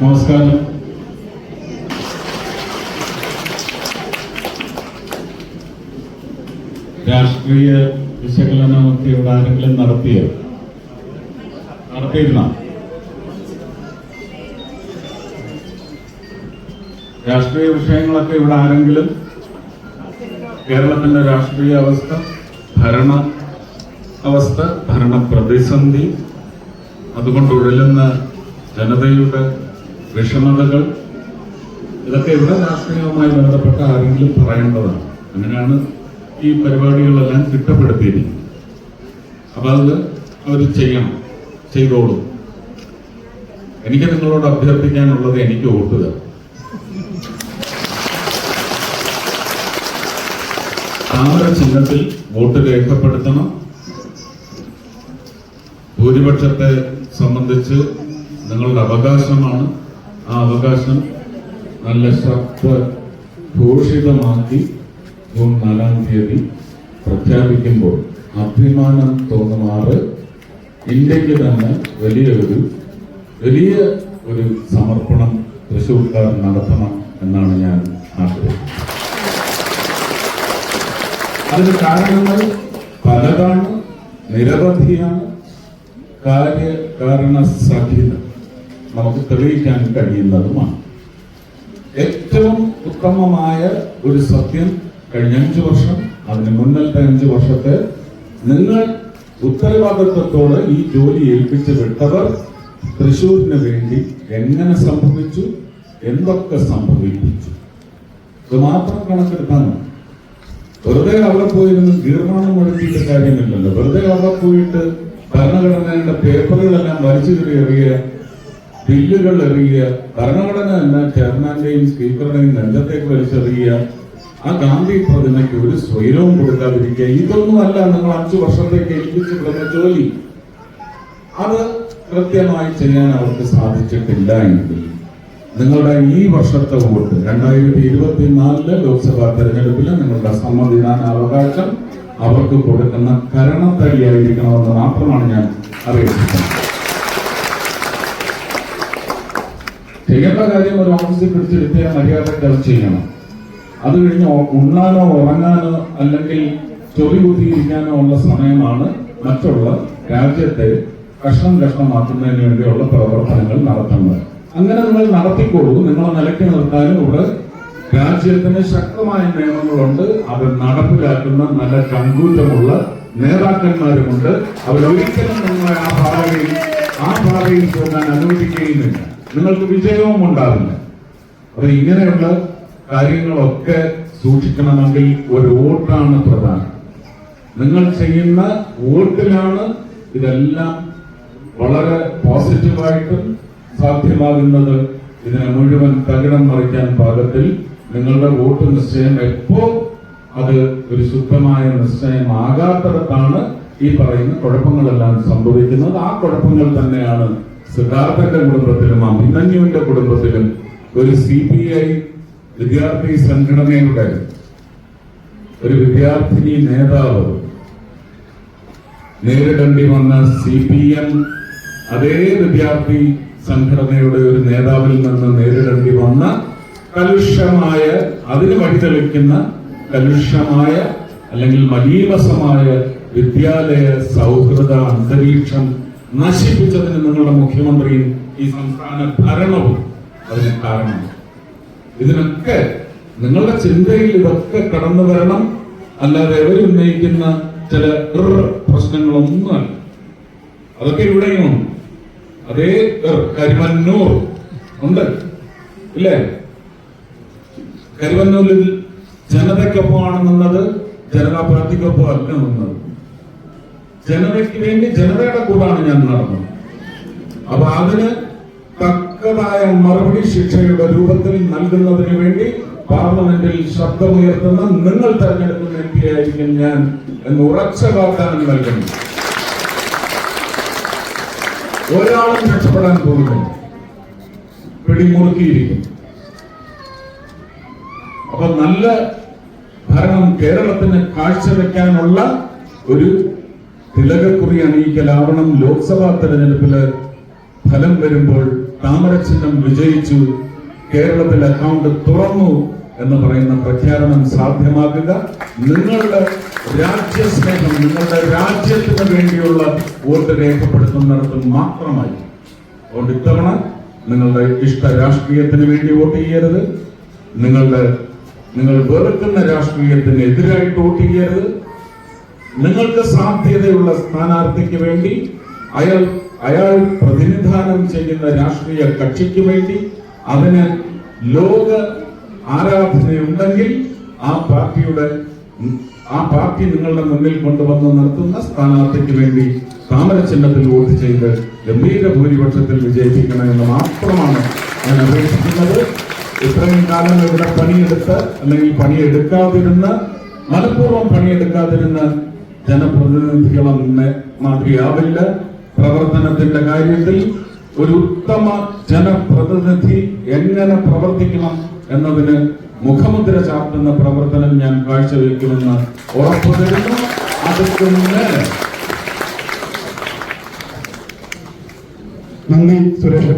നമസ്കാരം. രാഷ്ട്രീയ വിശകലനമൊക്കെ ഇവിടെ ആരെങ്കിലും നടത്തിയ? നടത്തിയിരുന്ന? രാഷ്ട്രീയ വിഷയങ്ങളൊക്കെ ഇവിടെ ആരെങ്കിലും? കേരളത്തിന്റെ രാഷ്ട്രീയ അവസ്ഥ ഭരണ അവസ്ഥ ഭരണ പ്രതിസന്ധി അതുകൊണ്ട് ഉഴലുന്ന ജനതയുടെ വിഷമതകൾ ഇതൊക്കെ ഇവിടെ രാഷ്ട്രീയവുമായി ബന്ധപ്പെട്ട ആരെങ്കിലും പറയേണ്ടതാണ്. അങ്ങനെയാണ് ഈ പരിപാടികളെല്ലാം തിട്ടപ്പെടുത്തിയിരിക്കുന്നത്. അപ്പൊ അത് അവർ ചെയ്യണം ചെയ്തോളൂ. എനിക്ക് നിങ്ങളോട് അഭ്യർത്ഥിക്കാനുള്ളത് എനിക്ക് വോട്ട് താമര ചിഹ്നത്തിൽ വോട്ട് രേഖപ്പെടുത്തണം. ഭൂരിപക്ഷത്തെ സംബന്ധിച്ച് നിങ്ങളുടെ അവകാശമാണ്. ആ അവകാശം നല്ല ശക്ത ഘോഷിതമാക്കി ജൂൺ നാലാം തീയതി പ്രഖ്യാപിക്കുമ്പോൾ അഭിമാനം തോന്നുമാറ് ഇന്ത്യയ്ക്ക് തന്നെ വലിയ ഒരു വലിയ ഒരു സമർപ്പണം തൃശ്ശൂർക്കാർ നടത്തണം എന്നാണ് ഞാൻ ആഗ്രഹിക്കുന്നത്. അതിന് കാരണങ്ങൾ പലതാണ്. നിരവധിയാണ്. കാര്യകാരണ സഹിതം നമുക്ക് തെളിയിക്കാൻ കഴിയുന്നതുമാണ്. ഏറ്റവും ഉത്തമമായ ഒരു സത്യം കഴിഞ്ഞ അഞ്ചു വർഷം അതിന് മുന്നത്തെ അഞ്ച് വർഷത്തെ നിങ്ങൾ ഉത്തരവാദിത്വത്തോടെ ഈ ജോലി ഏൽപ്പിച്ചു വിട്ടവർ തൃശൂരിന് വേണ്ടി എങ്ങനെ സംഭവിച്ചു എന്തൊക്കെ സംഭവിപ്പിച്ചു? ഇത് മാത്രം കണക്കെടുത്താൽ വെറുതെ അവിടെ പോയിരുന്നു തീർമാനം മുഴക്കിയിട്ട് കാര്യമില്ലല്ലോ. വെറുതെ അവിടെ പോയിട്ട് ഭരണഘടനയുടെ പേപ്പറുകളെല്ലാം വലിച്ചു കയറി എറിയുക ബില്ലുകൾ എറിയുക ഭരണഘടന എന്ന ചെയർമാന്റെയും സ്പീക്കറുടെയും രംഗത്തേക്ക് വലിച്ചെറിയുക ആ ഗാന്ധി പ്രതിമയ്ക്ക് ഒരു സ്വൈരവും കൊടുക്കാതിരിക്കുക ഇതൊന്നുമല്ല നിങ്ങൾ അഞ്ചു വർഷത്തേക്ക് ഏൽപ്പിച്ചു കിടന്ന ജോലി. അത് കൃത്യമായി ചെയ്യാൻ അവർക്ക് സാധിച്ചിട്ടില്ല എങ്കിൽ നിങ്ങളുടെ ഈ വർഷത്തെ വോട്ട് രണ്ടായിരത്തി ഇരുപത്തിനാലിലെ ലോക്സഭാ തെരഞ്ഞെടുപ്പിൽ നിങ്ങളുടെ സമ്മതിദാന അവകാശം അവർക്ക് കൊടുക്കുന്ന കരണത്തടിയായിരിക്കണമെന്ന് മാത്രമാണ് ഞാൻ അറിയിച്ചിട്ടുള്ളത്. ചെയ്യേണ്ട കാര്യം ഒരു ഓഫീസിൽ പിടിച്ചെടുത്ത് മര്യാദയ്ക്ക് അത് ചെയ്യണം. അത് കഴിഞ്ഞ് ഉണ്ണാനോ ഉറങ്ങാനോ അല്ലെങ്കിൽ ചൊറി കുത്തിയിരിക്കാനോ ഉള്ള സമയമാണ് മറ്റുള്ള രാജ്യത്തെ കഷ്ണം കഷ്ണമാക്കുന്നതിന് വേണ്ടിയുള്ള പ്രവർത്തനങ്ങൾ നടത്തുന്നത്. അങ്ങനെ നിങ്ങൾ നടത്തിക്കൊള്ളൂ നിങ്ങളെ നിലയ്ക്ക് നിർത്താനും ഇവിടെ രാജ്യത്തിന് ശക്തമായ നിയമങ്ങളുണ്ട്. അത് നടപ്പിലാക്കുന്ന നല്ല കങ്കൂറ്റമുള്ള നേതാക്കന്മാരുമുണ്ട്. അവരൊരിക്കലും നിങ്ങളെ ആ പാതയിൽ ആ പാതയിൽ പോകാൻ അനുവദിക്കുകയുമില്ല. നിങ്ങൾക്ക് വിജയവും ഉണ്ടാവില്ല. അപ്പൊ ഇങ്ങനെയുള്ള കാര്യങ്ങളൊക്കെ സൂക്ഷിക്കണമെങ്കിൽ ഒരു വോട്ടാണ് പ്രധാനം. നിങ്ങൾ ചെയ്യുന്ന വോട്ടിലാണ് ഇതെല്ലാം വളരെ പോസിറ്റീവായിട്ടും സാധ്യമാകുന്നത്. ഇതിനെ മുഴുവൻ തകിടം മറിക്കാൻ പാകത്തിൽ നിങ്ങളുടെ വോട്ട് നിശ്ചയം എപ്പോ അത് ഒരു ശുദ്ധമായ നിശ്ചയമാകാത്തിടത്താണ് ഈ പറയുന്ന കുഴപ്പങ്ങളെല്ലാം സംഭവിക്കുന്നത് ആ കുഴപ്പങ്ങൾ തന്നെയാണ് സിദ്ധാർത്ഥന്റെ കുടുംബത്തിലും അഭിമന്യുവിന്റെ കുടുംബത്തിലും ഒരു സി പി ഐ വിദ്യാർത്ഥി സംഘടനയുടെ ഒരു വിദ്യാർത്ഥിനി നേതാവ് നേരിടേണ്ടി വന്ന സി പി എം അതേ വിദ്യാർത്ഥി സംഘടനയുടെ ഒരു നേതാവിൽ നിന്ന് നേരിടേണ്ടി വന്ന കലുഷമായ അതിന് വഴിതെളിക്കുന്ന കലുഷമായ അല്ലെങ്കിൽ മലീമസമായ വിദ്യാലയ സൗഹൃദ അന്തരീക്ഷം നശിപ്പിച്ചതിന് നിങ്ങളുടെ മുഖ്യമന്ത്രിയും ഈ സംസ്ഥാന ഭരണവും അതിന് കാരണം ഇതിനൊക്കെ നിങ്ങളുടെ ചിന്തയിൽ ഇതൊക്കെ കടന്നു വരണം. അല്ലാതെ എവരുന്നയിക്കുന്ന ചില പ്രശ്നങ്ങളൊന്നും പ്രശ്നങ്ങളൊന്നുമല്ല. അതൊക്കെ ഇവിടെയും അതേ കരിമന്നൂർ ഉണ്ട്. ഇല്ലേ? കരുവന്നൂരിൽ ജനതയ്ക്കൊപ്പമാണ് നിന്നത് ജനതാ പാർട്ടിക്കൊപ്പം അല്ല നിന്നത്. ജനതയ്ക്ക് വേണ്ടി ജനതയുടെ കൂടാണ് ഞാൻ നടന്നത്. അപ്പൊ അതിന് തക്കതായ മറുപടി ശിക്ഷയുടെ രൂപത്തിൽ നൽകുന്നതിന് വേണ്ടി പാർലമെന്റിൽ ശബ്ദമുയർത്തുന്ന നിങ്ങൾ തെരഞ്ഞെടുക്കുന്ന എം പി ആയിരിക്കും ഞാൻ എന്ന് ഉറച്ച വാഗ്ദാനം നൽകുന്നു. ഒരാളും രക്ഷപ്പെടാൻ പോകുന്നില്ല. പിടിമുറുക്കിയിരിക്കും അപ്പൊ നല്ല ഭരണം കേരളത്തിന് കാഴ്ചവെക്കാനുള്ള ഒരു തിലകക്കുറി അണിയിക്കലാവണം ലോക്സഭാ തെരഞ്ഞെടുപ്പിൽ ഫലം വരുമ്പോൾ താമരചിഹ്നം വിജയിച്ചു കേരളത്തിൽ അക്കൗണ്ട് തുറന്നു എന്ന് പറയുന്ന പ്രഖ്യാപനം സാധ്യമാക്കുക. നിങ്ങളുടെ രാജ്യസ്നേഹം നിങ്ങളുടെ രാജ്യത്തിന് വേണ്ടിയുള്ള വോട്ട് രേഖപ്പെടുത്തുന്നിടത്ത് മാത്രമായി അതുകൊണ്ട് ഇത്തവണ നിങ്ങളുടെ ഇഷ്ട രാഷ്ട്രീയത്തിന് വേണ്ടി വോട്ട് ചെയ്യരുത്. നിങ്ങളുടെ നിങ്ങൾ വെറുക്കുന്ന രാഷ്ട്രീയത്തിന് എതിരായിട്ട് വോട്ട് ചെയ്യരുത്. നിങ്ങൾക്ക് സാധ്യതയുള്ള സ്ഥാനാർത്ഥിക്ക് വേണ്ടി അയാൾ അയാൾ പ്രതിനിധാനം ചെയ്യുന്ന രാഷ്ട്രീയ കക്ഷിക്ക് വേണ്ടി അതിന് ലോക ആരാധനയുണ്ടെങ്കിൽ ആ പാർട്ടിയുടെ ആ പാർട്ടി നിങ്ങളുടെ മുന്നിൽ കൊണ്ടുവന്ന് നടത്തുന്ന സ്ഥാനാർത്ഥിക്ക് വേണ്ടി താമര ചിഹ്നത്തിൽ വോട്ട് ചെയ്ത് ഗംഭീര ഭൂരിപക്ഷത്തിൽ വിജയിപ്പിക്കണമെന്ന് മാത്രമാണ് ഞാൻ അപേക്ഷിക്കുന്നത്. ഇത്രയും കാലം ഇവിടെ പണിയെടുത്ത് അല്ലെങ്കിൽ പണിയെടുക്കാതിരുന്ന മനഃപൂർവം പണിയെടുക്കാതിരുന്ന ജനപ്രതിനിധികളെ മാതൃയാവില്ല. പ്രവർത്തനത്തിന്റെ കാര്യത്തിൽ ഒരു ഉത്തമ ജനപ്രതിനിധി എങ്ങനെ പ്രവർത്തിക്കണം എന്നതിന് മുഖമുദ്ര ചാർത്തുന്ന പ്രവർത്തനം ഞാൻ കാഴ്ചവെക്കുമെന്ന് ഉറപ്പു തരുന്നു. നന്ദി സുരേഷ്